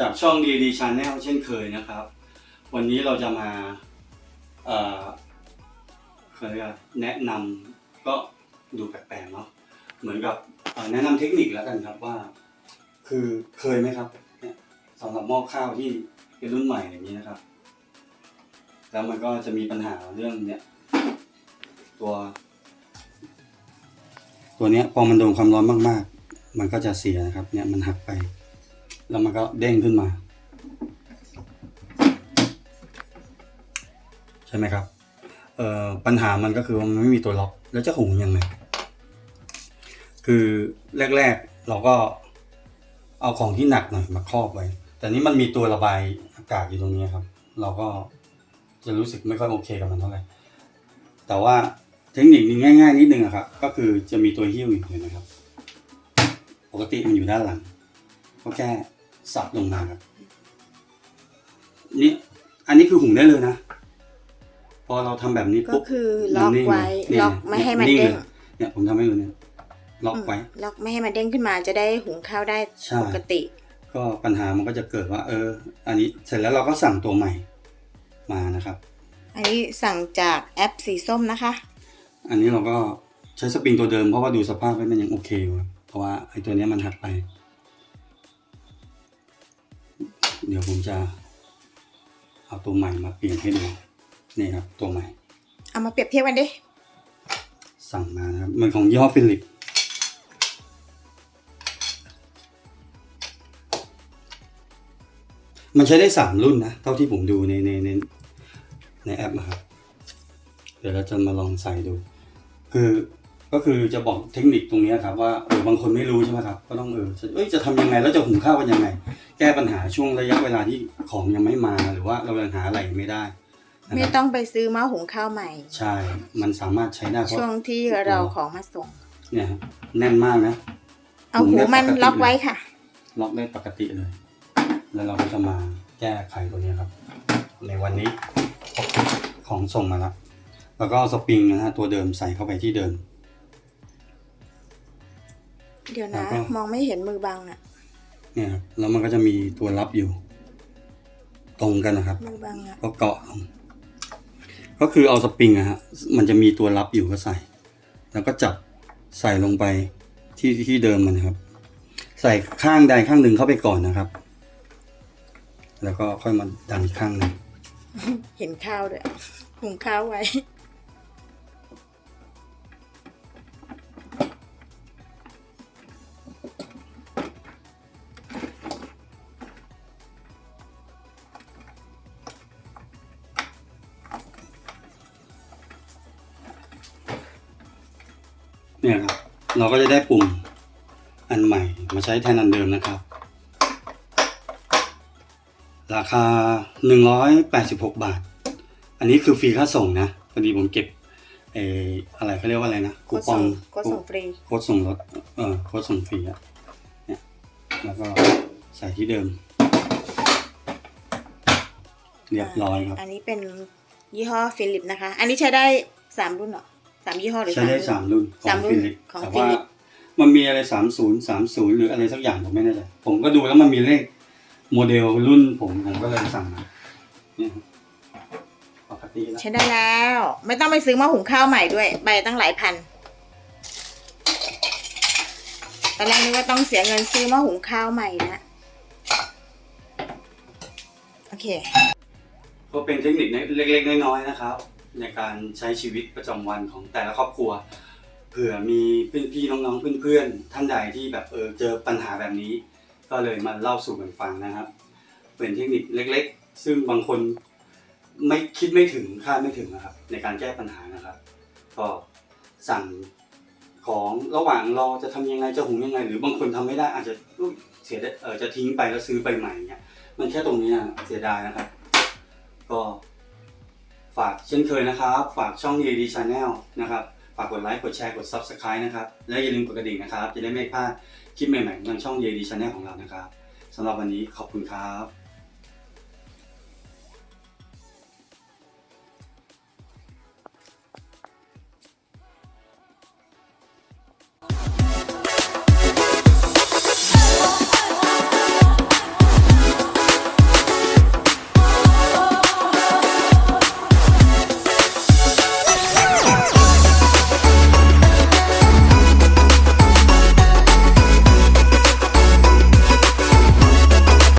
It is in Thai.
จากช่อง DD Channel เช่นเคยนะครับ วันนี้เราจะมาเอ่อเคยกแนะนำก็ดูแปลกๆเนาะเหมือนกับแนะนำเทคนิคแล้วกันครับว่า คือเคยไหมครับสำหรับหม้อข้าวที่เป็นรุ่นใหม่อย่างนี้นะครับ แล้วมันก็จะมีปัญหาเรื่องเนี่ยตัว ตัวเนี้ยพอมันโดนความร้อนมากๆ มันก็จะเสียนะครับ เนี่ยมันหักไป แล้วมันก็เด้งขึ้นมา ใช่ไหมครับเอ่อปัญหามันก็คือว่ามันไม่มีตัวล็อก แล้วจะหุงยังไงคือแรกๆเราก็เอาของที่หนักหน่อยมาครอบไว้ แต่นี้มันมีตัวระบายอากาศอยู่ตรงนี้ครับ เราก็จะรู้สึกไม่ค่อยโอเคกับมันเท่าไหร่แต่ว่าเทคนิคนี้ง่ายๆนิดนึงอะครับ ก็คือจะมีตัวหิ้วอยู่นไหมครับ ปกติมันอยู่ด้านหลังก็แค่ สับลงมาครับนี่อันนี้คือหุงได้เลยนะ พอเราทำแบบนี้ก็ปุ๊บคือล็อกไว้นิ่งเลยล็อกไม่ให้มันงเด้งลยเนี่ยผมทำให้ดูเนี่ยล็อกไว้ล็อกไม่ให้มันเด้งขึ้นมาจะได้หุงข้าวได้ใช่ปกติ ก็ปัญหามันก็จะเกิดว่า เออ อันนี้เสร็จแล้วเราก็สั่งตัวใหม่มานะครับ อันนี้สั่งจากแอปสีส้มนะคะ อันนี้เราก็ใช้สปริงตัวเดิมเพราะว่าดูสภาพแล้วมันยังโอเคอยู่ครับเพราะว่าไอ้ตัวเนี้ยมันหักไป เดี๋ยวผมจะเอาตัวใหม่มาเปลี่ยนให้ดูนี่ครับ ตัวใหม่ เอามาเปรียบเทียบกันดิ สั่งมานะครับ มันของยี่ห้อฟิลิปมันใช้ได้สามรุ่นนะ เท่าที่ผมดูในในในในแอปนะครับ เดี๋ยวเราจะมาลองใส่ดู คือ ก็คือจะบอกเทคนิคตรงเนี้ยครับว่าเออบางคนไม่รู้ใช่ไหมครับก็ต้องเออจะเอ้ยจะทำยังไงแล้วจะหุงข้าวกันยังไง แก้ปัญหาช่วงระยะเวลาที่ของยังไม่มาหรือว่าเรายังหาอะไรไม่ได้นะไม่ครับต้องไปซื้อหม้อหุงข้าวใหม่ ใช่ มันสามารถใช้ได้เพราะช่วงที่เราของมาส่ง เนี่ยครับแน่นมากนะ เอาหูมันล็อกไว้ค่ะ ล็อกได้ปกติเลย แล้วเราก็จะมาแก้ไขตัวเนี้ยครับ ในวันนี้ของส่งมาแล้ว แล้วก็เอาสปริงนะฮะตัวเดิมใส่เข้าไปที่เดิม เดี๋ยวแล้นะวก็มองไม่เห็นมือบังอะ เนี่ยครับแล้วมันก็จะมีตัวรับอยู่ ตรงกันนะครับ มือบังอะก็เกาะลงก็คือเอาสปริงอะฮะมันจะมีตัวรับอยู่ก็ใส่ แล้วก็จับใส่ลงไปที่ที่เดิมมันนะครับ ใส่ข้างใดข้างหนึ่งเข้าไปก่อนนะครับ แล้วก็ค่อยมาดันอีกข้างหนึ่งเห็นข้าวด้วยหุงข้าวไว้ เนี่ยครับ เราก็จะได้ปุ่มอันใหม่มาใช้แทนอันเดิมนะครับ ราคา 186 บาท อันนี้คือฟรีค่าส่งนะพอดีผมเก็บเอออะไรเขาเรียกว่าอะไรนะคูปองโค้ดส่งฟรีโค้ดส่งลดเออโค้ดส่งฟรีอะเนี่ยแล้วก็ใส่ที่เดิม เรียบร้อยครับ อันนี้เป็นยี่ห้อฟิลิปนะคะ อันนี้ใช้ได้สามรุ่นเหรอ สามยี่ห้อหรือใช้ได้รุ่นสามรุ่นขอสามงรุ่นฟิลิปของแต่ฟิว่าลิปมันมีอะไรสามศูนย์สามศูนย์หรืออะไรสักอย่างผมไม่แน่ใจผมก็ดูแล้วมันมีเลขโมเดลรุ่นผมผมก็เลยสั่งมาเนี่ยครับปกติแล้วใช้ได้แล้ว ไม่ต้องไปซื้อหม้อหุงข้าวใหม่ด้วย ใบตั้งหลายพันตอนแรกนึกว่าต้องเสียเงินซื้อหม้อหุงข้าวใหม่นะโอเคก็เป็นเทคนิคเล็กๆน้อยๆนะครับ ในการใช้ชีวิตประจำวันของแต่ละครอบครัว เผื่อมีพี่ๆน้องๆเพื่อนๆท่านใดที่แบบเออเจอปัญหาแบบนี้ ก็เลยมาเล่าสู่กันฟังนะครับ เป็นเทคนิคเล็กๆ ซึ่งบางคนไม่คิดไม่ถึงคาดไม่ถึงนะครับ ในการแก้ปัญหานะครับ ก็สั่งของระหว่างรอจะทำยังไงจะหุงยังไง หรือบางคนทำไม่ได้อาจจะอุ๊ยเสียดายเออจะทิ้งไปแล้วซื้อใบใหม่เนี่ยมันแค่ตรงเนี้ยเสียดายนะครับ ก็ ฝากเช่นเคยนะครับ ฝากช่อง ED Channel นะครับ ฝากกดไลค์ กดแชร์ กด Subscribe นะครับ และอย่าลืมกดกระดิ่งนะครับ จะได้ไม่พลาดคลิปใหม่ๆทางช่อง ED Channel ของเรานะครับสำหรับวันนี้ขอบคุณครับ